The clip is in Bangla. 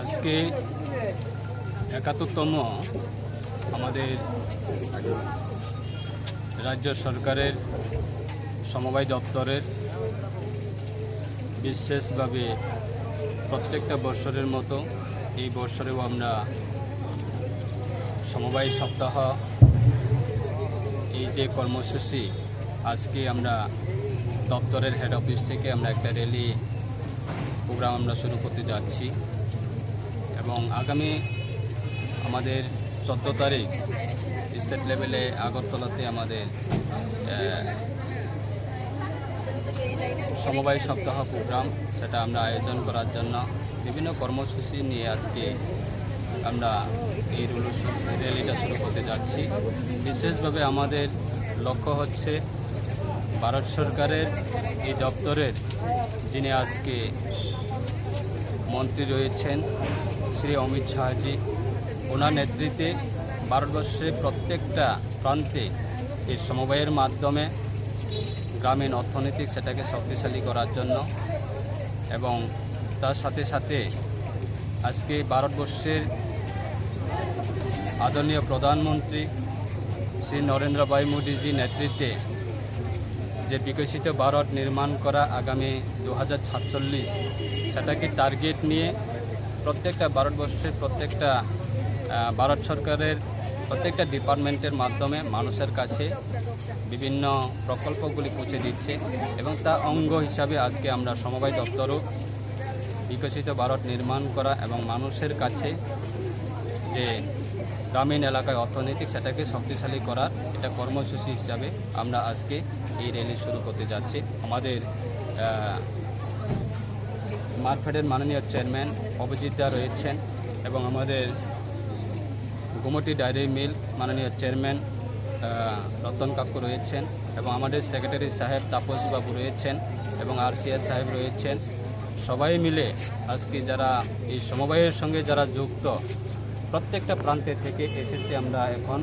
আজকে একাত্তরতম আমাদের রাজ্য সরকারের সমবায় দপ্তরের বিশেষভাবে প্রত্যেকটা বৎসরের মতো এই বৎসরেও আমরা সমবায় সপ্তাহ, এই যে কর্মসূচি, আজকে আমরা দপ্তরের হেড অফিস থেকে আমরা একটা র্যালি প্রোগ্রাম আমরা শুরু করতে যাচ্ছি। এবং আগামী আমাদের চোদ্দ তারিখ স্টেট লেভেলে আগরতলাতে আমাদের সমবায় সপ্তাহ প্রোগ্রাম, সেটা আমরা আয়োজন করার জন্য বিভিন্ন কর্মসূচি নিয়ে আজকে আমরা এই র্যালিটা শুরু করতে যাচ্ছি। বিশেষভাবে আমাদের লক্ষ্য হচ্ছে ভারত সরকারের এই দপ্তরের যিনি আজকে মন্ত্রী রয়েছেন শ্রী অমিত শাহজি, ওনার নেতৃত্বে ভারতবর্ষের প্রত্যেকটা প্রান্তে এই সমবায়ের মাধ্যমে গ্রামীণ অর্থনীতি সেটাকে শক্তিশালী করার জন্য এবং তার সাথে সাথে আজকে ভারতবর্ষের আদরণীয় প্রধানমন্ত্রী শ্রী নরেন্দ্র ভাই মোদীজি নেতৃত্বে যে বিকশিত ভারত নির্মাণ করা আগামী দু হাজার সাতচল্লিশ, সেটাকে টার্গেট নিয়ে প্রত্যেকটা ভারতবর্ষের প্রত্যেকটা ভারত সরকারের প্রত্যেকটা ডিপার্টমেন্টের মাধ্যমে মানুষের কাছে বিভিন্ন প্রকল্পগুলি পৌঁছে দিচ্ছে এবং তার অঙ্গ হিসাবে আজকে আমরা সমবায় দপ্তরও বিকশিত ভারত নির্মাণ করা এবং মানুষের কাছে যে গ্রামীণ এলাকায় অর্থনৈতিক সেটাকে শক্তিশালী করার এটা কর্মসূচি হিসাবে আমরা আজকে এই র্যালি শুরু করতে যাচ্ছি। আমাদের মার্কেটের মাননীয় চেয়ারম্যান অভিজিৎ দা রয়েছেন এবং আমাদের গুমটি ডায়েরি মিল মাননীয় চেয়ারম্যান রতন কাকু রয়েছেন এবং আমাদের সেক্রেটারি সাহেব তাপস বাবু রয়েছেন এবং আরসিএস সাহেব রয়েছেন। সবাই মিলে আজকে যারা এই সমবায়ের সঙ্গে যারা যুক্ত, প্রত্যেকটা প্রান্তে থেকে এসেছে আমরা এখন।